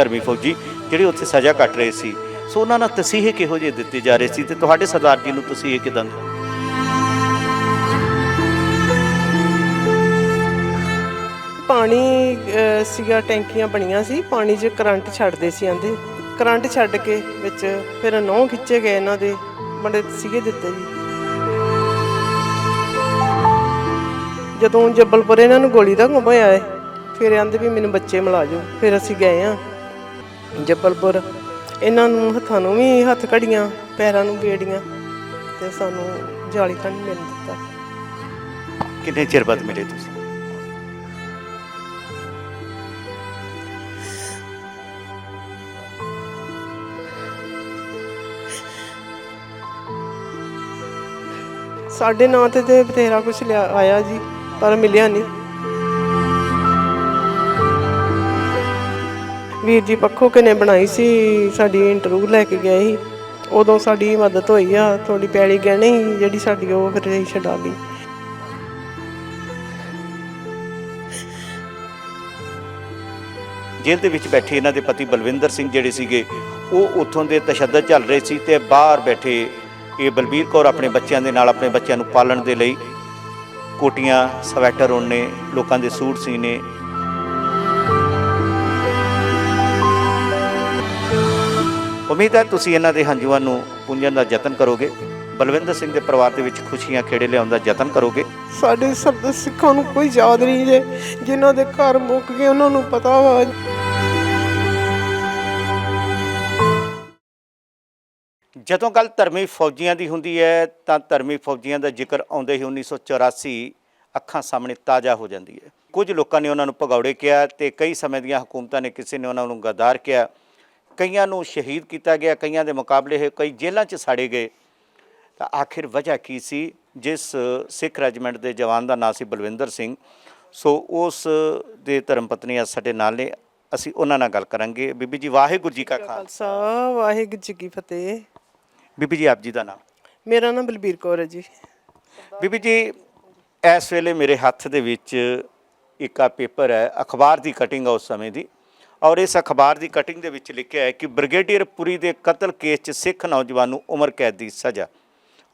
ਧਰਮੀ ਫੌਜੀ ਜਿਹੜੇ ਉੱਥੇ ਸਜ਼ਾ ਕੱਟ ਰਹੇ ਸੀ। ਸੋ ਉਹਨਾਂ ਨਾਲ ਤਸੀਹੇ ਕਿਹੋ ਜਿਹੇ ਦਿੱਤੇ ਜਾ ਰਹੇ ਸੀ ਤੇ ਤੁਹਾਡੇ ਸਰਦਾਰ ਜੀ ਨੂੰ ਤੁਸੀਂ ਕਿਦਾਂ ਪਾਣੀ ਸੀਗਾ, ਟੈਂਕੀਆਂ ਬਣੀਆਂ ਸੀ। ਪਾਣੀ 'ਚ ਕਰੰਟ ਛੱਡਦੇ ਸੀ ਆਂਦੇ। ਕਰੰਟ ਛੱਡ ਕੇ ਵਿੱਚ ਫਿਰ ਨਹੁੰ ਖਿੱਚੇ ਗਏ ਇਹਨਾਂ ਦੇ। ਬੜੇ ਸੀਗੇ ਦਿੱਤੇ ਜੀ। ਜਦੋਂ ਜੱਬਲਪੁਰ ਇਹਨਾਂ ਨੂੰ ਗੋਲੀ ਦਾ ਗੁੰਮ ਹੋਇਆ ਏ, ਫਿਰ ਆਂਦੇ ਵੀ ਮੈਨੂੰ ਬੱਚੇ ਮਿਲਾ ਜਾਓ ਫਿਰ ਅਸੀਂ ਗਏ ਆ। ਜੱਬਲਪੁਰ। ਇਹਨਾਂ ਨੂੰ ਹੱਥਾਂ ਨੂੰ ਵੀ ਹੱਥ ਘੜੀਆਂ ਪੈਰਾਂ ਨੂੰ ਬੇੜੀਆਂ ਤੇ ਸਾਨੂੰ ਜਾਲੀ ਤਾਂ ਨਹੀਂ ਮਿਲ ਦਿੱਤਾ। ਕਿੰਨੇ ਚਿਰ ਬਾਅਦ ਮਿਲੇ ਤੁਸੀਂ? ਸਾਡੇ ਨਾਂ ਤੇ ਤੇ ਬਥੇਰਾ ਕੁਝ ਲਿਆ ਆਇਆ ਜੀ ਪਰ ਮਿਲਿਆ ਨਹੀਂ। ਵੀਰ ਜੀ ਪੱਖੋ ਕਿਨੇ ਬਣਾਈ ਸੀ, ਸਾਡੀ ਇੰਟਰਵਿਊ ਲੈ ਕੇ ਗਏ ਸੀ। ਉਦੋਂ ਸਾਡੀ ਮਦਦ ਹੋਈ ਆ ਥੋੜੀ ਪੈਲੀ ਗਹਿਣੀ ਸੀ, ਜਿਹੜੀ ਸਾਡੀ ਉਹ ਫਿਰ ਅਸੀਂ ਛਡਾ ਲਈ। ਜੇਲ੍ਹ ਦੇ ਵਿੱਚ ਬੈਠੇ ਇਹਨਾਂ ਦੇ ਪਤੀ ਬਲਵਿੰਦਰ ਸਿੰਘ ਜਿਹੜੇ ਸੀਗੇ, ਉਹ ਉੱਥੋਂ ਦੇ ਤਸ਼ੱਦਦ ਚੱਲ ਰਹੇ ਸੀ ਤੇ ਬਾਹਰ ਬੈਠੇ ਇਹ ਬਲਬੀਰ ਕੌਰ ਆਪਣੇ ਬੱਚਿਆਂ ਦੇ ਨਾਲ ਆਪਣੇ ਬੱਚਿਆਂ ਨੂੰ ਪਾਲਣ ਦੇ ਲਈ ਕੋਟੀਆਂ ਸਵੈਟਰ ਉਹਨੇ, ਲੋਕਾਂ ਦੇ ਸੂਟ ਸੀਨੇ ਉਮੀਦ ਹੈ ਤੁਸੀਂ ਇਹਨਾਂ ਦੇ ਹੰਝੂਆਂ ਨੂੰ ਪੁੰਜਣ ਦਾ ਯਤਨ ਕਰੋਗੇ। ਬਲਵਿੰਦਰ ਸਿੰਘ ਦੇ ਪਰਿਵਾਰ ਦੇ ਵਿੱਚ ਖੁਸ਼ੀਆਂ ਖੇੜੇ ਲਿਆਉਣ ਦਾ ਯਤਨ ਕਰੋਗੇ। ਸਾਡੇ ਸਰਦ ਸਿੱਖਾਂ ਨੂੰ ਕੋਈ ਯਾਦ ਨਹੀਂ ਜੇ ਜਿਨ੍ਹਾਂ ਦੇ ਘਰ ਮੁੱਕ ਗਏ ਉਹਨਾਂ ਨੂੰ ਪਤਾ ਵਾ। ਜਦੋਂ ਗੱਲ ਧਰਮੀ ਫੌਜੀਆਂ ਦੀ ਹੁੰਦੀ ਹੈ ਤਾਂ ਧਰਮੀ ਫੌਜੀਆਂ ਦਾ ਜ਼ਿਕਰ ਆਉਂਦੇ ਹੀ 1984 ਅੱਖਾਂ ਸਾਹਮਣੇ ਤਾਜ਼ਾ ਹੋ ਜਾਂਦੀ ਹੈ। ਕੁਝ ਲੋਕਾਂ ਨੇ ਉਹਨਾਂ ਨੂੰ ਭਗੌੜੇ ਕਿਹਾ ਤੇ ਕਈ ਸਮੇਂ ਦੀਆਂ ਹਕੂਮਤਾਂ ਨੇ ਕਿਸੇ ਨੇ ਉਹਨਾਂ ਨੂੰ ਗਦਾਰ ਕਿਹਾ। ਕਈਆਂ ਨੂੰ ਸ਼ਹੀਦ ਕੀਤਾ ਗਿਆ ਕਈਆਂ ਦੇ ਮੁਕਾਬਲੇ ਇਹ ਕਈ ਜੇਲ੍ਹਾਂ 'ਚ ਸਾੜੇ ਗਏ। ਤਾਂ ਆਖਿਰ ਵਜ੍ਹਾ ਕੀ ਸੀ? ਜਿਸ ਸਿੱਖ ਰੈਜੀਮੈਂਟ ਦੇ ਜਵਾਨ ਦਾ ਨਾਂ ਸੀ ਬਲਵਿੰਦਰ ਸਿੰਘ। ਸੋ ਉਸ ਦੇ ਧਰਮ ਪਤਨੀ ਅੱਜ ਸਾਡੇ ਨਾਲ ਨੇ। ਅਸੀਂ ਉਹਨਾਂ ਨਾਲ ਗੱਲ ਕਰਾਂਗੇ। ਬੀਬੀ ਜੀ ਵਾਹਿਗੁਰੂ ਜੀ ਕਾ ਖਾਲਸਾ। ਖਾਲਸਾ। ਵਾਹਿਗੁਰੂ ਜੀ ਕੀ ਫਤਿਹ। ਬੀਬੀ ਜੀ ਆਪ ਜੀ ਦਾ ਨਾਮ? ਮੇਰਾ ਨਾਮ ਬਲਬੀਰ ਕੌਰ ਹੈ ਜੀ। ਬੀਬੀ ਜੀ ਇਸ ਵੇਲੇ ਮੇਰੇ ਹੱਥ ਦੇ ਵਿੱਚ ਇੱਕ ਆ ਪੇਪਰ ਹੈ। ਅਖਬਾਰ ਦੀ ਕਟਿੰਗ ਆ ਉਸ ਸਮੇਂ ਦੀ। ਔਰ ਇਸ ਅਖਬਾਰ ਦੀ ਕਟਿੰਗ ਦੇ ਵਿੱਚ ਲਿਖਿਆ ਹੈ ਕਿ ਬ੍ਰਿਗੇਡੀਅਰ ਪੁਰੀ ਦੇ ਕਤਲ ਕੇਸ 'ਚ ਸਿੱਖ ਨੌਜਵਾਨ ਨੂੰ ਉਮਰ ਕੈਦ ਦੀ ਸਜ਼ਾ।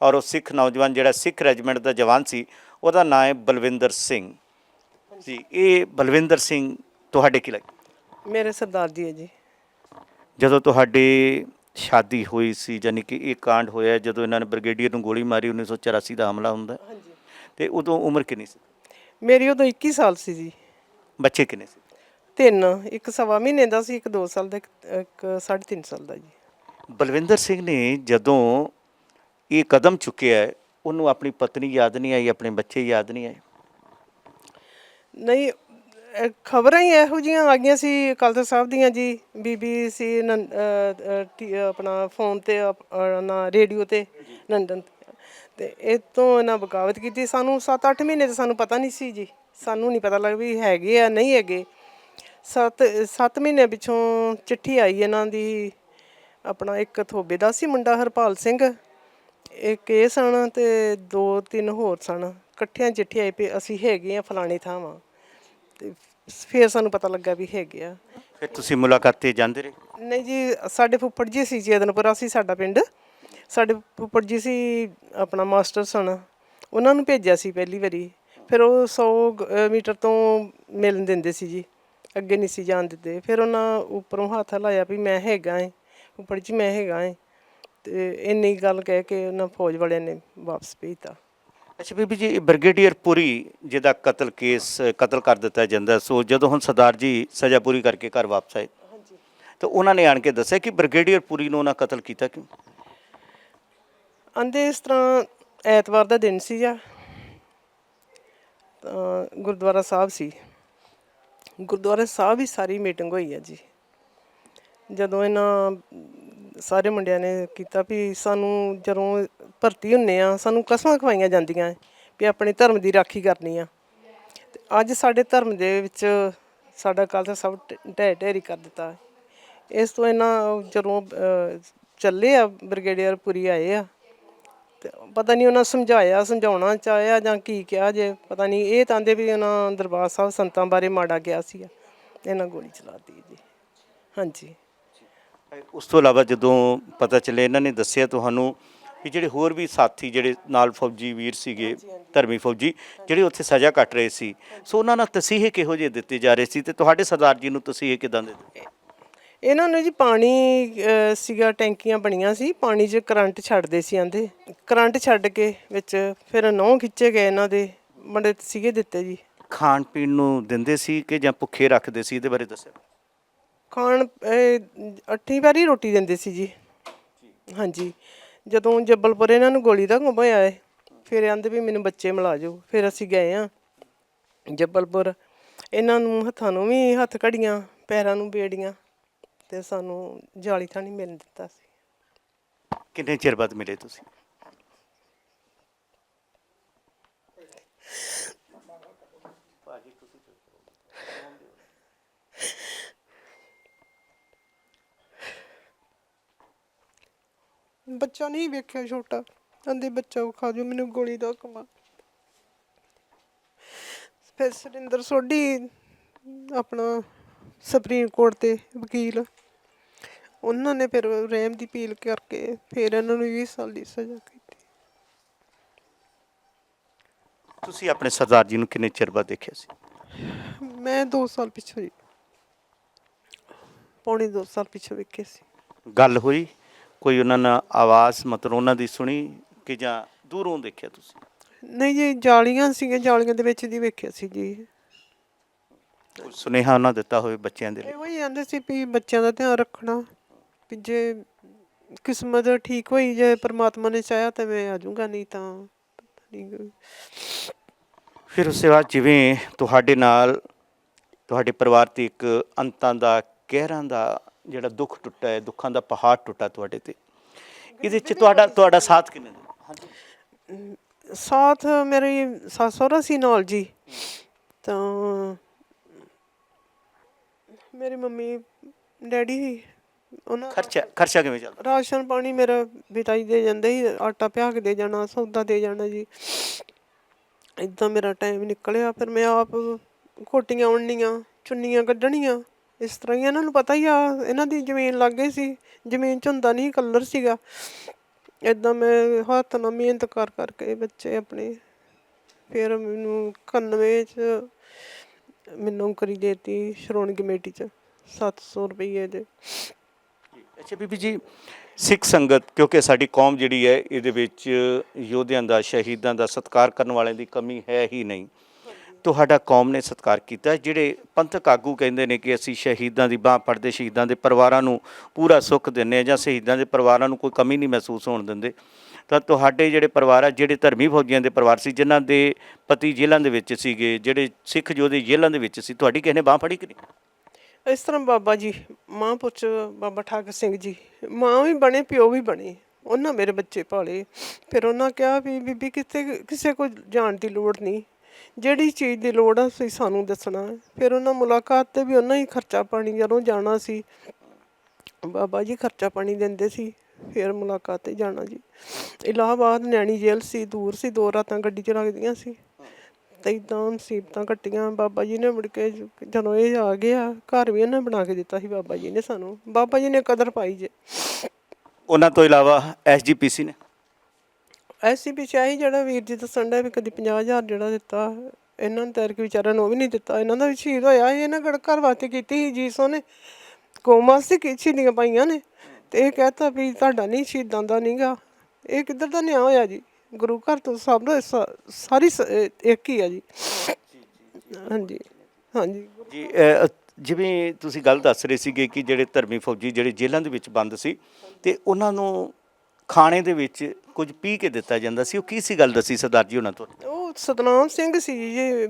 ਔਰ ਉਹ ਸਿੱਖ ਨੌਜਵਾਨ ਜਿਹੜਾ ਸਿੱਖ ਰੈਜੀਮੈਂਟ ਦਾ ਜਵਾਨ ਸੀ ਉਹਦਾ ਨਾਮ ਹੈ ਬਲਵਿੰਦਰ ਸਿੰਘ। ਜੀ ਇਹ ਬਲਵਿੰਦਰ ਸਿੰਘ ਤੁਹਾਡੇ ਕੀ ਲੱਗ ਮੇਰੇ ਸਰਦਾਰ ਜੀ ਹੈ ਜੀ। ਜਦੋਂ ਤੁਹਾਡੀ ਸ਼ਾਦੀ ਹੋਈ ਸੀ ਯਾਨੀ ਕਿ ਇਹ ਕਾਂਡ ਹੋਇਆ ਜਦੋਂ ਇਹਨਾਂ ਨੇ ਬ੍ਰਿਗੇਡੀਅਰ ਨੂੰ ਗੋਲੀ ਮਾਰੀ 1984 ਦਾ ਹਮਲਾ ਹੁੰਦਾ ਤੇ ਉਦੋਂ ਉਮਰ ਕਿੰਨੀ ਸੀ? ਮੇਰੀ ਉਦੋਂ 21 ਸਾਲ ਸੀ ਜੀ। ਬੱਚੇ ਕਿੰਨੇ ਸੀ? ਤਿੰਨ ਇੱਕ ਸਵਾ ਮਹੀਨੇ ਦਾ ਸੀ ਇੱਕ 2 ਸਾਲ ਦਾ ਇੱਕ- ਇੱਕ 3.5 ਸਾਲ ਦਾ ਜੀ। ਬਲਵਿੰਦਰ ਸਿੰਘ ਨੇ ਜਦੋਂ ਇਹ ਕਦਮ ਚੁੱਕਿਆ ਹੈ, ਉਹਨੂੰ ਆਪਣੀ ਪਤਨੀ ਯਾਦ ਨਹੀਂ ਆਈ ਆਪਣੇ ਬੱਚੇ ਯਾਦ ਨਹੀਂ ਆਏ? ਨਹੀਂ ਖਬਰਾਂ ਹੀ ਇਹੋ ਜੀਆਂ ਆ ਗਈਆਂ ਸੀ ਅਕਾਲ ਸਾਹਿਬ ਦੀਆਂ ਜੀ ਬੀਬੀਸੀ ਆਪਣਾ ਫੋਨ ਤੇ ਨਾ ਰੇਡੀਓ ਤੇ ਲੰਡਨ। ਤੇ। ਇਹ ਤੋਂ ਇਹਨਾਂ ਬਗਾਵਤ ਕੀਤੀ। ਸਾਨੂੰ 7-8 ਮਹੀਨੇ ਤੇ ਸਾਨੂੰ ਪਤਾ ਨਹੀਂ ਸੀ ਜੀ। ਸਾਨੂੰ ਨਹੀਂ ਪਤਾ ਲੱਗ ਵੀ ਹੈਗੇ ਆ ਨਹੀਂ ਹੈਗੇ। 7 7 ਮਹੀਨੇ ਪਿਛੋਂ ਚਿੱਠੀ ਆਈ ਇਹਨਾਂ ਦੀ ਆਪਣਾ ਇੱਕ ਥੋਬੇ ਦਾ ਸੀ ਮੁੰਡਾ ਹਰਪਾਲ ਸਿੰਘ। ਇੱਕ ਇਹ ਸਨ ਤੇ ਦੋ ਤਿੰਨ ਹੋਰ ਸਨ। ਇਕੱਠਿਆਂ ਚਿੱਠੀ ਆਈ ਵੀ ਅਸੀਂ ਹੈਗੇ ਆ ਫਲਾਣੀ ਥਾਂ ਵਾਂ ਤੇ ਫਿਰ ਸਾਨੂੰ ਪਤਾ ਲੱਗਾ ਵੀ ਹੈਗੇ ਆ। ਫਿਰ ਤੁਸੀਂ ਮੁਲਾਕਾਤ ਤੇ ਜਾਂਦੇ ਰਹੇ? ਨਹੀਂ ਜੀ ਸਾਡੇ ਫੁੱਫੜ ਜੀ ਸੀ ਚੇਦਨਪੁਰਾ ਸੀ ਸਾਡਾ ਪਿੰਡ। ਸਾਡੇ ਫੁੱਫੜ ਜੀ ਸੀ ਆਪਣਾ ਮਾਸਟਰ ਸਨ। ਉਹਨਾਂ ਨੂੰ ਭੇਜਿਆ ਸੀ ਪਹਿਲੀ ਵਾਰੀ। ਫਿਰ ਉਹ 100 ਮੀਟਰ ਤੋਂ ਮਿਲਣ ਦਿੰਦੇ ਸੀ ਜੀ। ਅੱਗੇ ਨਹੀਂ ਸੀ ਜਾਣ ਦਿੰਦੇ ਫਿਰ ਉਹਨਾਂ ਉੱਪਰੋਂ ਹੱਥ ਲਾਇਆ ਵੀ ਮੈਂ ਹੈਗਾ ਏ ਫੁੱਫੜ ਜੀ ਮੈਂ ਹੈਗਾ ਏ। ਤੇ ਇੰਨੀ ਗੱਲ ਕਹਿ ਕੇ ਉਹਨਾਂ ਫੌਜ ਵਾਲਿਆਂ ਨੇ ਵਾਪਸ ਭੇਜਤਾ। ਅੱਛਾ ਬੀਬੀ ਜੀ ਬ੍ਰਿਗੇਡੀਅਰ ਪੁਰੀ ਜਿਹਦਾ ਕਤਲ ਕੇਸ ਕਤਲ ਕਰ ਦਿੱਤਾ ਜਾਂਦਾ ਸੋ ਜਦੋਂ ਹੁਣ ਸਰਦਾਰ ਜੀ ਸਜ਼ਾ ਪੂਰੀ ਕਰਕੇ ਘਰ ਵਾਪਸ ਆਏ ਹਾਂਜੀ। ਤਾਂ ਉਹਨਾਂ ਨੇ ਆਣ ਕੇ ਦੱਸਿਆ ਕਿ ਬ੍ਰਿਗੇਡੀਅਰ ਪੁਰੀ ਨੂੰ ਉਹਨਾਂ ਕਤਲ ਕੀਤਾ ਕਿਉਂ? ਆਂਦੇ ਇਸ ਤਰ੍ਹਾਂ ਐਤਵਾਰ ਦਾ ਦਿਨ ਸੀ ਆ ਤਾਂ ਗੁਰਦੁਆਰਾ ਸਾਹਿਬ ਸੀ। ਗੁਰਦੁਆਰਾ ਸਾਹਿਬ ਹੀ ਸਾਰੀ ਮੀਟਿੰਗ ਹੋਈ ਆ ਜੀ। ਜਦੋਂ ਇਹਨਾਂ ਸਾਰੇ ਮੁੰਡਿਆਂ ਨੇ ਕੀਤਾ ਵੀ ਸਾਨੂੰ ਜਦੋਂ ਭਰਤੀ ਹੁੰਨੇ ਆ, ਸਾਨੂੰ ਕਸਮਾਂ ਖਵਾਈਆਂ ਜਾਂਦੀਆਂ ਵੀ ਆਪਣੇ ਧਰਮ ਦੀ ਰਾਖੀ ਕਰਨੀ ਆ। ਤੇ ਅੱਜ ਸਾਡੇ ਧਰਮ ਦੇ ਵਿੱਚ ਸਾਡਾ ਕੱਲ ਤਾਂ ਸਭ ਢ- ਢਹਿ ਢੇਰੀ ਕਰ ਦਿੱਤਾ। ਇਸ ਤੋਂ ਇਹਨਾਂ ਜਦੋਂ ਚੱਲੇ ਆ ਬ੍ਰਿਗੇਡੀਅਰ ਪੁਰੀ ਆਏ ਆ ਤੇ ਪਤਾ ਨਹੀਂ ਉਹਨਾਂ ਸਮਝਾਇਆ ਸਮਝਾਉਣਾ ਚਾਹਿਆ ਜਾਂ ਕੀ ਕਿਹਾ ਜੇ ਪਤਾ ਨਹੀਂ ਇਹ ਤਾਂ ਦੇ ਵੀ ਉਹਨਾਂ ਦਰਬਾਰ ਸਾਹਿਬ ਸੰਤਾਂ ਬਾਰੇ ਮਾੜਾ ਕਿਹਾ ਸੀ ਇਹਨਾਂ ਗੋਲੀ ਚਲਾਤੀ ਜੀ। ਹਾਂਜੀ। ਉਸ ਤੋਂ ਇਲਾਵਾ ਜਦੋਂ ਪਤਾ ਚੱਲਿਆ ਇਹਨਾਂ ਨੇ ਦੱਸਿਆ ਤੁਹਾਨੂੰ ਕਿ ਜਿਹੜੇ ਹੋਰ ਵੀ ਸਾਥੀ ਜਿਹੜੇ ਨਾਲ ਫੌਜੀ ਵੀਰ ਸੀਗੇ ਧਰਮੀ ਫੌਜੀ ਜਿਹੜੇ ਉੱਥੇ ਸਜ਼ਾ ਕੱਟ ਰਹੇ ਸੀ। ਸੋ ਉਹਨਾਂ ਨਾਲ ਤਸੀਹੇ ਕਿਹੋ ਜਿਹੇ ਦਿੱਤੇ ਜਾ ਰਹੇ ਸੀ ਤੇ ਤੁਹਾਡੇ ਸਰਦਾਰ ਜੀ ਨੂੰ ਤਸੀਹੇ ਕਿਦਾਂ ਦੇ ਦਿੱਤੇ? ਇਹਨਾਂ ਨੇ ਜੀ ਪਾਣੀ ਸੀਗਾ ਟੈਂਕੀਆਂ ਬਣੀਆਂ ਸੀ ਪਾਣੀ 'ਚ ਕਰੰਟ ਛੱਡਦੇ ਸੀ ਆਂਦੇ। ਕਰੰਟ ਛੱਡ ਕੇ ਵਿੱਚ ਫਿਰ ਨਹੁੰ ਖਿੱਚੇ ਗਏ ਇਹਨਾਂ ਦੇ ਬੜੇ ਸੀਗੇ ਦਿੱਤੇ ਜੀ। ਖਾਣ ਪੀਣ ਨੂੰ ਦਿੰਦੇ ਸੀ ਕਿ ਜਾਂ ਭੁੱਖੇ ਰੱਖਦੇ ਸੀ? ਇਹਦੇ ਬਾਰੇ ਦੱਸਿਓ। ਖਾਣ ਅੱਠੀ ਵਾਰੀ ਰੋਟੀ ਦਿੰਦੇ ਸੀ ਜੀ। ਹਾਂਜੀ। ਜਦੋਂ ਜੱਬਲਪੁਰ ਇਹਨਾਂ ਨੂੰ ਗੋਲੀ ਦਾ ਘੁੰਮ ਹੋਇਆ ਏ ਫਿਰ ਆਂਦੇ ਵੀ ਮੈਨੂੰ ਬੱਚੇ ਮਿਲਾ ਜਾਓ। ਫਿਰ ਅਸੀਂ ਗਏ ਆ ਜੱਬਲਪੁਰ। ਇਹਨਾਂ ਨੂੰ ਹੱਥਾਂ ਨੂੰ ਵੀ ਹੱਥ ਘੜੀਆਂ ਪੈਰਾਂ ਨੂੰ ਬੇੜੀਆਂ। ਤੇ ਸਾਨੂੰ ਜਾਲੀ ਥਾਣੀ ਮਿਲ ਦਿੱਤਾ ਸੀ। ਕਿੰਨੇ ਚਿਰ ਬਾਅਦ ਮਿਲੇ ਤੁਸੀਂ? ਬੱਚਾ ਨਹੀਂ ਵੇਖਿਆ ਛੋਟਾ। ਕਹਿੰਦੇ ਬੱਚਾ ਖਾ ਜੋ ਮੈਨੂੰ ਗੋਲੀ ਦਾ ਕਮਾ ਫਿਰ ਸੁਰਿੰਦਰ ਸੋਢੀ ਆਪਣਾ ਸੁਪਰੀਮ ਕੋਰਟ ਦੇ ਵਕੀਲ। ਉਹਨਾਂ ਨੇ ਫਿਰ ਰੈਮ ਦੀ ਅਪੀਲ ਕਰਕੇ ਫਿਰ ਇਹਨਾਂ ਨੂੰ 20 ਸਾਲ ਦੀ ਸਜ਼ਾ ਕੀਤੀ। ਤੁਸੀਂ ਆਪਣੇ ਸਰਦਾਰ ਜੀ ਨੂੰ ਕਿੰਨੇ ਚਿਰ ਬਾਅਦ ਦੇਖਿਆ ਸੀ? ਮੈਂ 2 ਸਾਲ ਪਿੱਛੋਂ ਜੀ। ਪੌਣੇ 2 ਸਾਲ ਪਿੱਛੋਂ ਵੇਖੇ ਸੀ। ਗੱਲ ਹੋਈ? ਕੋਈ ਉਹਨਾਂ ਨਾਲ ਆਵਾਜ਼ ਮਤਲਬ ਉਹਨਾਂ ਦੀ ਸੁਣੀ ਕਿ ਜਾਂ ਦੂਰੋਂ ਦੇਖਿਆ ਤੁਸੀਂ? ਨਹੀਂ ਜੀ ਜਾਲੀਆਂ ਸੀਗੀਆਂ ਜਾਲੀਆਂ ਦੇ ਵਿੱਚ ਦੀ ਵੇਖਿਆ ਸੀ ਜੀ। ਕੋਈ ਸੁਨੇਹਾ ਉਹਨਾਂ ਦਿੱਤਾ ਹੋਵੇ ਬੱਚਿਆਂ ਦੇ ਲਈ। ਇਹੋ ਹੀ ਆਂਦੇ ਸੀ ਵੀ ਬੱਚਿਆਂ ਦਾ ਧਿਆਨ ਰੱਖਣਾ ਵੀ ਜੇ ਕਿਸਮਤ ਠੀਕ ਹੋਈ ਜੇ ਪ੍ਰਮਾਤਮਾ ਨੇ ਚਾਹਿਆ ਤਾਂ ਮੈਂ ਆ ਜਾਊਂਗਾ ਨਹੀਂ ਤਾਂ ਪਤਾ ਨਹੀਂ ਫਿਰ ਉਸ ਬਾਅਦ ਜਿਵੇਂ ਤੁਹਾਡੇ ਨਾਲ ਤੁਹਾਡੇ ਪਰਿਵਾਰ ਤੇ ਇੱਕ ਅੰਤਾਂ ਦਾ ਕਹਿਰਾਂ ਦਾ ਜਿਹੜਾ ਦੁੱਖ ਟੁੱਟਾ ਹੈ ਦੁੱਖਾਂ ਦਾ ਪਹਾੜ ਟੁੱਟਾ ਤੁਹਾਡੇ ਤੇ ਇਹਦੇ ਚ ਤੁਹਾਡਾ ਤੁਹਾਡਾ ਸਾਥ ਕਿੰਨੇ ਦਾ ਹਾਂਜੀ। ਸਾਥ ਮੇਰੀ ਸੱਸ ਸਹੁਰਾ ਸੀ ਨਾਲ ਜੀ ਤਾਂ ਮੇਰੀ ਮੰਮੀ ਡੈਡੀ ਸੀ ਉਹਨਾਂ ਖਰਚਾ ਖਰਚਾ ਕਿਵੇਂ ਚੱਲਦਾ? ਰਾਸ਼ਨ ਪਾਣੀ ਮੇਰਾ ਜੀ ਦੇ ਜਾਂਦੇ ਸੀ ਆਟਾ ਪਿਆ ਕੇ ਦੇ ਜਾਣਾ ਸੌਦਾ ਦੇ ਜਾਣਾ ਜੀ। ਇਦਾਂ ਮੇਰਾ ਟਾਈਮ ਨਿਕਲਿਆ ਫਿਰ ਮੈਂ ਆਪ ਕੋਟੀਆਂ ਉਣਨੀਆਂ ਚੁੰਨੀਆਂ ਕੱਢਣੀਆਂ। ਇਸ ਤਰ੍ਹਾਂ ਹੀ ਇਹਨਾਂ ਨੂੰ ਪਤਾ ਹੀ ਆ ਇਹਨਾਂ ਦੀ ਜ਼ਮੀਨ ਲੱਗ ਗਈ ਸੀ। ਜ਼ਮੀਨ ਚ ਹੁੰਦਾ ਨਹੀਂ ਕਲਰ ਸੀਗਾ। ਇਦਾਂ ਮੈਂ ਹੱਥ ਨਾਲ ਮਿਹਨਤ ਕਰ ਕਰਕੇ ਬੱਚੇ ਆਪਣੇ ਫਿਰ ਮੈਨੂੰ 91 ਚ ਮੈਨੂੰ ਨੌਕਰੀ ਦੇਤੀ ਸ਼੍ਰੋਮਣੀ ਕਮੇਟੀ ਚ 700 ਰੁਪਏ ਦੇ। ਅੱਛਾ ਬੀਬੀ ਜੀ, ਸਿੱਖ ਸੰਗਤ, ਕਿਉਂਕਿ ਸਾਡੀ ਕੌਮ ਜਿਹੜੀ ਹੈ, ਇਹਦੇ ਵਿੱਚ ਯੋਧਿਆਂ ਦਾ, ਸ਼ਹੀਦਾਂ ਦਾ ਸਤਿਕਾਰ ਕਰਨ ਵਾਲਿਆਂ ਦੀ ਕਮੀ ਹੈ ਹੀ ਨਹੀਂ। ਤੁਹਾਡਾ ਕੌਮ ਨੇ ਸਤਿਕਾਰ ਕੀਤਾ, ਜਿਹੜੇ ਪੰਥਕ ਆਗੂ ਕਹਿੰਦੇ ਨੇ ਕਿ ਅਸੀਂ ਸ਼ਹੀਦਾਂ ਦੀ ਬਾਹ ਫੜਦੇ, ਸ਼ਹੀਦਾਂ ਦੇ ਪਰਿਵਾਰਾਂ ਨੂੰ ਪੂਰਾ ਸੁੱਖ ਦਿੰਨੇ ਆ ਜਾਂ ਸ਼ਹੀਦਾਂ ਦੇ ਪਰਿਵਾਰਾਂ ਨੂੰ ਕੋਈ ਕਮੀ ਨਹੀਂ ਮਹਿਸੂਸ ਹੋਣ ਦਿੰਦੇ। ਤਾਂ ਤੁਹਾਡੇ ਜਿਹੜੇ ਪਰਿਵਾਰ ਆ, ਜਿਹੜੇ ਧਰਮੀ ਫੌਜੀਆਂ ਦੇ ਪਰਿਵਾਰ ਸੀ, ਜਿਨ੍ਹਾਂ ਦੇ ਪਤੀ ਜੇਲ੍ਹਾਂ ਦੇ ਵਿੱਚ ਸੀਗੇ, ਜਿਹੜੇ ਸਿੱਖ ਯੋਧੇ ਜੇਲ੍ਹਾਂ ਦੇ ਵਿੱਚ ਸੀ, ਤੁਹਾਡੀ ਕਿਸੇ ਨੇ ਬਾਹ ਫੜੀ ਕਿ ਨਹੀਂ? ਇਸ ਤਰ੍ਹਾਂ ਬਾਬਾ ਜੀ, ਮਾਂ ਪੁੱਛ ਬਾਬਾ ਠਾਕਰ ਸਿੰਘ ਜੀ, ਮਾਂ ਵੀ ਬਣੇ, ਪਿਓ ਵੀ ਬਣੇ, ਉਹਨਾਂ ਮੇਰੇ ਬੱਚੇ ਪਾਲੇ। ਫਿਰ ਉਹਨਾਂ ਕਿਹਾ ਵੀ ਬੀਬੀ ਕਿਤੇ ਕਿਸੇ ਕੋਲ ਜਾਣ ਦੀ ਲੋੜ ਨਹੀਂ। ਜਿਹੜੀ ਚੀਜ਼ ਦੀ ਲੋੜ ਆ ਤੁਸੀਂ ਸਾਨੂੰ ਦੱਸਣਾ ਹੈ। ਫਿਰ ਉਹਨਾਂ ਮੁਲਾਕਾਤ ਤੇ ਵੀ ਉਹਨਾਂ ਹੀ ਖਰਚਾ ਪਾਣੀ ਜਦੋਂ ਜਾਣਾ ਸੀ, ਬਾਬਾ ਜੀ ਖਰਚਾ ਪਾਣੀ ਦਿੰਦੇ ਸੀ, ਫਿਰ ਮੁਲਾਕਾਤ ਤੇ ਜਾਣਾ ਜੀ। ਇਲਾਹਾਬਾਦ ਨੈਣੀ ਜੇਲ੍ਹ ਸੀ, ਦੂਰ ਸੀ, ਦੋ ਰਾਤਾਂ ਗੱਡੀ ਚ ਲੱਗਦੀਆਂ ਸੀ। ਤੇ ਇਦਾਂ ਮੁਸੀਬਤਾਂ ਕੱਟੀਆਂ ਬਾਬਾ ਜੀ ਨੇ ਮੁੜ ਕੇ ਜਦੋਂ ਇਹ ਆ ਗਿਆ, ਘਰ ਵੀ ਇਹਨਾਂ ਬਣਾ ਕੇ ਦਿੱਤਾ ਸੀ ਬਾਬਾ ਜੀ ਨੇ ਸਾਨੂੰ। ਬਾਬਾ ਜੀ ਨੇ ਕਦਰ ਪਾਈ ਜੇ। ਉਹਨਾਂ ਤੋਂ ਇਲਾਵਾ ਐਸਜੀਪੀਸੀ ਨੇ। ਐਸੀ ਪਿਛਾਈ ਜਿਹੜਾ ਵੀਰ ਜੀ ਦੱਸਣ ਦਾ ਵੀ ਕਦੀ 50000 ਜਿਹੜਾ ਦਿੱਤਾ ਇਹਨਾਂ ਨੂੰ ਤੈਰ ਕੇ ਵਿਚਾਰਿਆਂ ਨੂੰ ਉਹ ਵੀ ਨਹੀਂ ਦਿੱਤਾ ਇਹਨਾਂ ਦਾ ਵੀ ਸ਼ਹੀਦ ਹੋਇਆ ਸੀ, ਇਹਨਾਂ ਗੜ ਘਰ ਵਾਸਤੇ ਕੀਤੀ ਸੀ ਜੀ ਸੋਨੇ ਕੌਮ ਵਾਸਤੇ ਕੀ ਸ਼ਹੀਦੀਆਂ ਪਾਈਆਂ ਨੇ ਤੇ ਇਹ ਕਹਤਾ ਵੀ ਤੁਹਾਡਾ ਨਹੀਂ ਸ਼ਹੀਦਾਂ ਦਾ ਨਹੀਂਗਾ ਇਹ ਕਿੱਧਰ ਦਾ ਨਿਆਂ ਹੋਇਆ ਜੀ? ਗੁਰੂ ਘਰ ਤੋਂ ਸਭ ਨੂੰ ਸਾ- ਸਾਰੀ ਸ- ਇੱਕ ਹੀ ਆ ਜੀ। ਹਾਂਜੀ ਹਾਂਜੀ। ਜੀ ਅਹ, ਜਿਵੇਂ ਤੁਸੀਂ ਗੱਲ ਦੱਸ ਰਹੇ ਸੀਗੇ ਕਿ ਜਿਹੜੇ ਧਰਮੀ ਫੌਜੀ ਜਿਹੜੇ ਜੇਲ੍ਹਾਂ ਦੇ ਵਿੱਚ ਬੰਦ ਸੀ ਤੇ ਉਹਨਾਂ ਨੂੰ ਖਾਣੇ ਦੇ ਵਿੱਚ ਕੁਝ ਪੀ ਕੇ ਦਿੱਤਾ ਜਾਂਦਾ ਸੀ ਉਹ ਕੀ ਸੀ ਗੱਲ ਦੱਸੀ ਸਰਦਾਰ ਜੀ ਉਹਨਾਂ ਤੋਂ? ਉਹ ਸਤਨਾਮ ਸਿੰਘ ਸੀ ਜੀ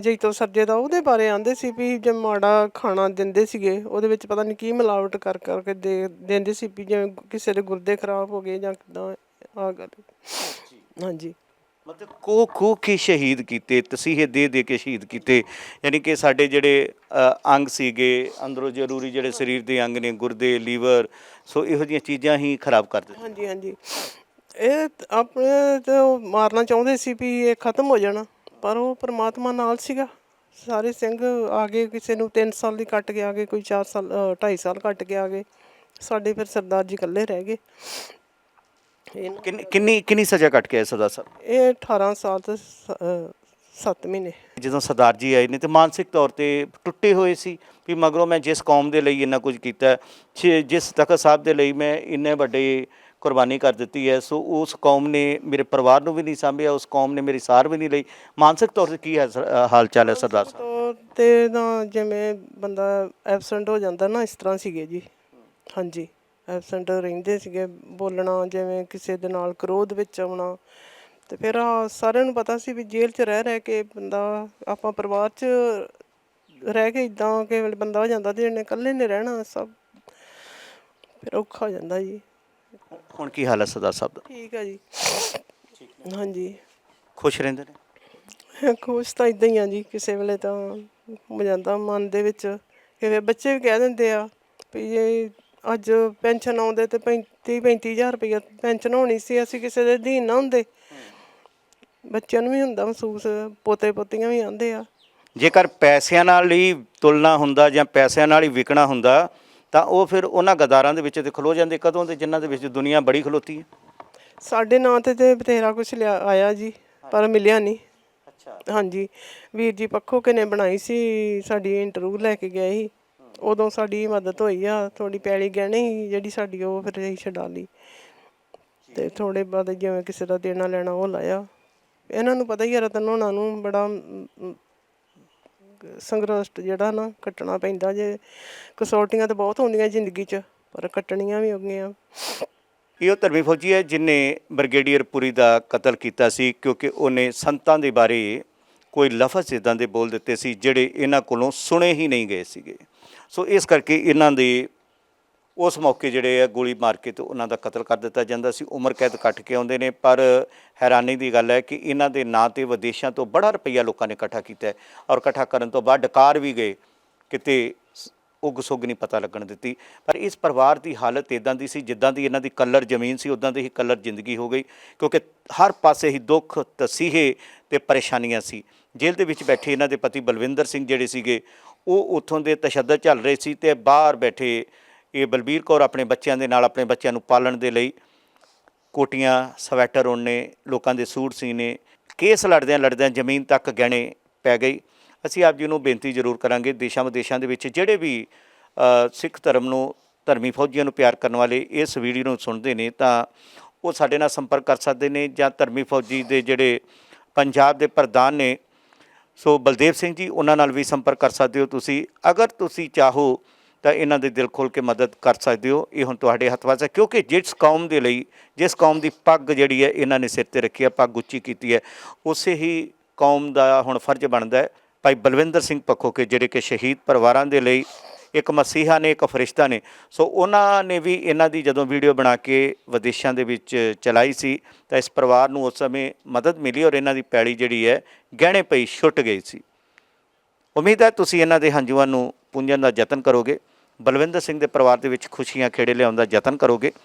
ਜੈਤੋ ਸਰਜੇ ਦਾ ਉਹਦੇ ਬਾਰੇ ਆਂਦੇ ਸੀ ਵੀ ਜੇ ਮਾੜਾ ਖਾਣਾ ਦਿੰਦੇ ਸੀਗੇ ਉਹਦੇ ਵਿੱਚ ਪਤਾ ਨਹੀਂ ਕੀ ਮਿਲਾਵਟ ਕਰ ਕਰਕੇ ਦੇ ਦਿੰਦੇ ਸੀ ਵੀ ਜਿਵੇਂ ਕਿਸੇ ਦੇ ਗੁਰਦੇ ਖਰਾਬ ਹੋ ਗਏ ਜਾਂ ਕਿਦਾਂ ਆ ਗੱਲ। ਹਾਂਜੀ। ਮਤਲਬ ਕੋ ਕੋ ਕੀ ਸ਼ਹੀਦ ਕੀਤੇ ਤਸੀਹੇ ਦੇ ਦੇ ਕੇ ਸ਼ਹੀਦ ਕੀਤੇ ਯਾਨੀ ਕਿ ਸਾਡੇ ਜਿਹੜੇ ਅ, ਅੰਗ ਸੀਗੇ ਅੰਦਰੋਂ ਜ਼ਰੂਰੀ ਜਿਹੜੇ ਸਰੀਰ ਦੇ ਅੰਗ ਨੇ ਗੁਰਦੇ ਲੀਵਰ ਸੋ ਇਹੋ ਜਿਹੀਆਂ ਚੀਜ਼ਾਂ ਹੀ ਖਰਾਬ ਕਰ ਦਿੱਤੀਆਂ। ਹਾਂਜੀ ਹਾਂਜੀ। ਇਹ ਤ- ਆਪਣੇ ਤੇ ਉਹ ਮਾਰਨਾ ਚਾਹੁੰਦੇ ਸੀ ਵੀ ਇਹ ਖਤਮ ਹੋ ਜਾਣਾ ਪਰ ਉਹ ਪ੍ਰਮਾਤਮਾ ਨਾਲ ਸੀਗਾ। ਸਾਰੇ ਸਿੰਘ ਆ ਗਏ ਕਿਸੇ ਨੂੰ 3 ਸਾਲ ਦੀ ਕੱਟ ਕੇ ਆ ਗਏ ਕੋਈ 4 ਸਾਲ 2.5 ਸਾਲ ਕੱਟ ਕੇ ਆ ਗਏ ਸਾਡੇ ਫਿਰ ਸਰਦਾਰ ਜੀ ਇਕੱਲੇ ਰਹਿ ਗਏ। ਇਹਨਾਂ- ਕਿੰਨੀ ਕਿੰਨੀ ਕਿੰਨੀ ਸਜ਼ਾ ਕੱਟ ਕੇ ਆਏ ਸਰਦਾਰ ਸਾਹਿਬ? ਇਹ 18 ਸਾਲ ਤੇ 7 ਮਹੀਨੇ। ਜਦੋਂ ਸਰਦਾਰ ਜੀ ਆਏ ਨੇ ਤੇ ਮਾਨਸਿਕ ਤੌਰ ਤੇ ਟੁੱਟੇ ਹੋਏ ਸੀ ਵੀ ਮਗਰੋਂ ਮੈਂ ਜਿਸ ਕੌਮ ਦੇ ਲਈ ਇੰਨਾ ਕੁਝ ਕੀਤਾ ਹੈ, ਛੇ- ਜਿਸ ਤਖਤ ਸਾਹਿਬ ਦੇ ਲਈ ਮੈਂ ਇੰਨੇ ਵੱਡੇ ਕੁਰਬਾਨੀ ਕਰ ਦਿੱਤੀ ਹੈ ਸੋ ਉਸ ਕੌਮ ਨੇ ਮੇਰੇ ਪਰਿਵਾਰ ਨੂੰ ਵੀ ਨਹੀਂ ਸਾਂਭਿਆ ਉਸ ਕੌਮ ਨੇ ਮੇਰੀ ਸਾਰ ਵੀ ਨਹੀਂ ਲਈ। ਮਾਨਸਿਕ ਤੌਰ ਤੇ ਕੀ ਹੈ ਸਰ- ਅ, ਹਾਲ ਚਾਲ ਹੈ ਸਰਦਾਰ ਸਾਹਿਬ? ਤੋਂ ਤੇ ਨਾ ਜਿਵੇਂ ਬੰਦਾ ਐਬਸੈਂਟ ਹੋ ਜਾਂਦਾ ਨਾ ਇਸ ਤਰ੍ਹਾਂ ਸੀਗੇ ਜੀ। ਹਾਂਜੀ। ਐਬਸੈਂਟ ਰਹਿੰਦੇ ਸੀਗੇ ਬੋਲਣਾ ਜਿਵੇਂ ਕਿਸੇ ਦੇ ਨਾਲ ਕਰੋਧ ਵਿੱਚ ਆਉਣਾ। ਤੇ ਫਿਰ ਆਹ ਸਾਰਿਆਂ ਨੂੰ ਪਤਾ ਸੀ ਵੀ ਜੇਲ੍ਹ 'ਚ ਰਹਿ ਰਹਿ ਕੇ ਬੰਦਾ ਆਪਾਂ ਪਰਿਵਾਰ 'ਚ ਰਹਿ ਕੇ ਇਦਾਂ ਕਿ ਬੰਦਾ ਹੋ ਜਾਂਦਾ ਤੇ ਇਹਨੇ ਇਕੱਲੇ ਨੇ ਰਹਿਣਾ ਸਭ। ਫਿਰ ਔਖਾ ਹੋ ਜਾਂਦਾ ਜੀ। ਹੁਣ ਕੀ ਹਾਲ ਹੈ ਸਰਦਾਰ ਸਾਹਿਬ ਦਾ? ਠੀਕ ਹੈ ਜੀ। ਹਾਂਜੀ। ਖੁਸ਼ ਰਹਿੰਦੇ ਨੇ? ਖੁਸ਼ ਤਾਂ ਇਦਾਂ ਹੀ ਆ ਜੀ ਕਿਸੇ ਵੇਲੇ ਤਾਂ ਹੋ ਜਾਂਦਾ ਮਨ ਦੇ ਵਿੱਚ। ਕਿਵੇਂ ਬੱਚੇ ਵੀ ਕਹਿ ਦਿੰਦੇ ਆ ਵੀ ਇਹ ਅੱਜ ਪੈਨਸ਼ਨ ਆਉਂਦੇ ਤੇ 35 35000 ਰੁਪਏ ਪੈਨਸ਼ਨ ਹੋਣੀ ਸੀ ਅਸੀਂ ਕਿਸੇ ਦੇ ਅਧੀਨ ਨਾ ਹੁੰਦੇ। ਬੱਚਿਆਂ ਨੂੰ ਵੀ ਹੁੰਦਾ ਮਹਿਸੂਸ ਪੋਤੇ ਪੋਤੀਆਂ ਵੀ ਆਂਦੇ ਆ। ਜੇਕਰ ਪੈਸਿਆਂ ਨਾਲ ਹੀ ਤੁਲਨਾ ਹੁੰਦਾ ਜਾਂ ਪੈਸਿਆਂ ਨਾਲ ਹੀ ਵਿਕਣਾ ਹੁੰਦਾ ਤਾਂ ਉਹ ਫਿਰ ਉਹਨਾਂ ਗਦਾਰਾਂ ਦੇ ਵਿੱਚ ਤੇ ਖਲੋ ਜਾਂਦੇ। ਕਦੋਂ ਦੇ ਜਿਨ੍ਹਾਂ ਦੇ ਵਿੱਚ ਦੁਨੀਆ ਬੜੀ ਖਲੋਤੀ ਹੈ। ਸਾਡੇ ਨਾਂ ਤੇ ਤੇ ਬਥੇਰਾ ਕੁਝ ਲਿਆ ਆਇਆ ਜੀ ਪਰ ਮਿਲਿਆ ਨਹੀਂ। ਅੱਛਾ। ਹਾਂਜੀ। ਵੀਰ ਜੀ ਪੱਖੋ ਕਿਨੇ ਬਣਾਈ ਸੀ ਸਾਡੀ ਇੰਟਰਵਿਊ ਲੈ ਕੇ ਗਏ ਸੀ। ਉਦੋਂ ਸਾਡੀ ਮਦਦ ਹੋਈ ਆ ਥੋੜੀ ਪੈਲੀ ਗਹਿਣੇ ਸੀ ਜਿਹੜੀ ਸਾਡੀ ਉਹ ਫਿਰ ਅਸੀਂ ਛਡਾ ਲਈ। ਤੇ ਥੋੜੇ ਬਾਅਦ ਜਿਵੇਂ ਕਿਸੇ ਦਾ ਦੇਣਾ ਲੈਣਾ ਉਹ ਲਾਇਆ। ਇਹਨਾਂ ਨੂੰ ਪਤਾ ਹੀ ਆ ਰਤਨ ਹੋਣਾ ਨੂੰ ਬੜਾ ਮ, ਸੰਘਰਸ਼ ਜਿਹੜਾ ਨਾ ਕੱਟਣਾ ਪੈਂਦਾ ਜੇ। ਕਸੌਟੀਆਂ ਤਾਂ ਬਹੁਤ ਹੁੰਦੀਆਂ ਜ਼ਿੰਦਗੀ 'ਚ ਪਰ ਕੱਟਣੀਆਂ ਵੀ ਹੁੰਦੀਆਂ ਇਹ ਉਹ ਧਰਮੀ ਫੌਜੀ ਹੈ ਜਿਨੇ ਬ੍ਰਿਗੇਡੀਅਰ ਪੁਰੀ ਦਾ ਕਤਲ ਕੀਤਾ ਸੀ ਕਿਉਂਕਿ ਉਹਨੇ ਸੰਤਾਂ ਦੇ ਬਾਰੇ ਕੋਈ ਲਫ਼ਜ਼ ਇਦਾਂ ਦੇ ਬੋਲ ਦਿੱਤੇ ਸੀ ਜਿਹੜੇ ਇਹਨਾਂ ਕੋਲੋਂ ਸੁਣੇ ਹੀ ਨਹੀਂ ਗਏ ਸੀਗੇ। ਸੋ ਇਸ ਕਰਕੇ ਇਹਨਾਂ ਦੇ ਉਸ ਮੌਕੇ ਜਿਹੜੇ ਆ ਗੋਲੀ ਮਾਰ ਕੇ ਤੇ ਉਹਨਾਂ ਦਾ ਕਤਲ ਕਰ ਦਿੱਤਾ ਜਾਂਦਾ ਸੀ। ਉਮਰ ਕੈਦ ਕੱਟ ਕੇ ਆਉਂਦੇ ਨੇ, ਪਰ ਹੈਰਾਨੀ ਦੀ ਗੱਲ ਹੈ ਕਿ ਇਹਨਾਂ ਦੇ ਨਾਂ ਤੇ ਵਿਦੇਸ਼ਾਂ ਤੋਂ ਬੜਾ ਰੁਪਈਆ ਲੋਕਾਂ ਨੇ ਇਕੱਠਾ ਕੀਤਾ ਔਰ ਇਕੱਠਾ ਕਰਨ ਤੋਂ ਬਾਅਦ ਡਕਾਰ ਵੀ ਗਏ, ਕਿਤੇ ਸ- ਉਗ ਸੁੱਗ ਨਹੀਂ ਪਤਾ ਲੱਗਣ ਦਿੱਤੀ। ਪਰ ਇਸ ਪਰਿਵਾਰ ਦੀ ਹਾਲਤ ਇਦਾਂ ਦੀ ਸੀ, ਜਿੱਦਾਂ ਦੀ ਇਹਨਾਂ ਦੀ ਕਲਰ ਜ਼ਮੀਨ ਸੀ ਉਦਾਂ ਦੀ ਹੀ ਕਲਰ ਜ਼ਿੰਦਗੀ ਹੋ ਗਈ, ਕਿਉਂਕਿ ਹਰ ਪਾਸੇ ਹੀ ਦੁੱਖ, ਤਸੀਹੇ ਤੇ ਪਰੇਸ਼ਾਨੀਆਂ ਸੀ। ਜੇਲ੍ਹ ਦੇ ਵਿੱਚ ਬੈਠੇ ਇਹਨਾਂ ਦੇ ਪਤੀ ਬਲਵਿੰਦਰ ਸਿੰਘ ਜਿਹੜੇ ਸੀਗੇ ਉਹ ਉੱਥੋਂ ਦੇ ਤਸ਼ੱਦਦ ਚੱਲ ਰਹੇ ਸੀ ਤੇ ਬਾਹਰ ਬੈਠੇ ਇਹ ਬਲਬੀਰ ਕੌਰ ਆਪਣੇ ਬੱਚਿਆਂ ਦੇ ਨਾਲ ਆਪਣੇ ਬੱਚਿਆਂ ਨੂੰ ਪਾਲਣ ਦੇ ਲਈ ਕੋਟੀਆਂ, ਸਵੈਟਰ ਉਹਨੇ, ਲੋਕਾਂ ਦੇ ਸੂਟ ਸੀਨੇ, ਕੇਸ ਲੜਦਿਆਂ ਲੜਦਿਆਂ ਜ਼ਮੀਨ ਤੱਕ ਗਹਿਣੇ ਪੈ ਗਈ। ਅਸੀਂ ਆਪ ਜੀ ਨੂੰ ਬੇਨਤੀ ਜ਼ਰੂਰ ਕਰਾਂਗੇ ਦੇਸ਼ਾਂ ਵਿਦੇਸ਼ਾਂ ਦੇ ਵਿੱਚ ਜਿਹੜੇ ਵੀ ਸਿੱਖ ਧਰਮ ਨੂੰ, ਧਰਮੀ ਫੌਜੀਆਂ ਨੂੰ ਪਿਆਰ ਕਰਨ ਵਾਲੇ ਇਸ ਵੀਡੀਓ ਨੂੰ ਸੁਣਦੇ ਨੇ ਤਾਂ ਉਹ ਸਾਡੇ ਨਾਲ ਸੰਪਰਕ ਕਰ ਸਕਦੇ ਨੇ ਜਾਂ ਧਰਮੀ ਫੌਜੀ ਦੇ ਜਿਹੜੇ ਪੰਜਾਬ ਦੇ ਪ੍ਰਧਾਨ ਨੇ ਸੋ ਬਲਦੇਵ ਸਿੰਘ ਜੀ, ਉਹਨਾਂ ਨਾਲ ਵੀ ਸੰਪਰਕ ਕਰ ਸਕਦੇ ਹੋ ਤੁਸੀਂ। ਅਗਰ ਤੁਸੀਂ ਚਾਹੋ ਤਾਂ ਇਹਨਾਂ ਦੇ ਦਿਲ ਖੋਲ ਕੇ ਮਦਦ ਕਰ ਸਕਦੇ ਹੋ। ਇਹ ਹੁਣ ਤੁਹਾਡੇ ਹੱਥ ਵਾਸਤੇ ਕਿਉਂਕਿ ਜਿਸ ਕੌਮ ਦੇ ਲਈ, ਜਿਸ ਕੌਮ ਦੀ ਪੱਗ ਜਿਹੜੀ ਹੈ, ਇਹਨਾਂ ਨੇ ਸਿਰ ਤੇ ਰੱਖੀ ਹੈ, ਪੱਗ ਉੱਚੀ ਕੀਤੀ ਹੈ, ਉਸੇ ਹੀ ਕੌਮ ਦਾ ਹੁਣ ਫਰਜ਼ ਬਣਦਾ ਹੈ। ਭਾਈ ਬਲਵਿੰਦਰ ਸਿੰਘ ਪੱਖੋਕੇ ਜਿਹੜੇ ਕਿ ਸ਼ਹੀਦ ਪਰਿਵਾਰਾਂ ਦੇ ਲਈ ਇੱਕ ਮਸੀਹਾ ਨੇ, ਇੱਕ ਫਰਿਸ਼ਤਾ ਨੇ। ਸੋ ਉਹਨਾਂ ਨੇ ਵੀ ਇਹਨਾਂ ਦੀ ਜਦੋਂ ਵੀਡੀਓ ਬਣਾ ਕੇ ਵਿਦੇਸ਼ਾਂ ਦੇ ਵਿੱਚ ਚਲਾਈ ਸੀ, ਤਾਂ ਇਸ ਪਰਿਵਾਰ ਨੂੰ ਉਸ ਸਮੇਂ ਮਦਦ ਮਿਲੀ ਔਰ ਇਹਨਾਂ ਦੀ ਪੈੜੀ ਜਿਹੜੀ ਹੈ, ਗਹਿਣੇ ਪਈ ਛੁੱਟ ਗਈ ਸੀ। ਉਮੀਦ ਹੈ ਤੁਸੀਂ ਇਹਨਾਂ ਦੇ ਹੰਝੂਆਂ ਨੂੰ ਪੁੰਜਣ ਦਾ ਯਤਨ ਕਰੋਗੇ। ਬਲਵਿੰਦਰ ਸਿੰਘ ਦੇ ਪਰਿਵਾਰ ਦੇ ਵਿੱਚ ਖੁਸ਼ੀਆਂ ਖੇੜੇ ਲਿਆਉਣ ਦਾ ਯਤਨ ਕਰੋਗੇ।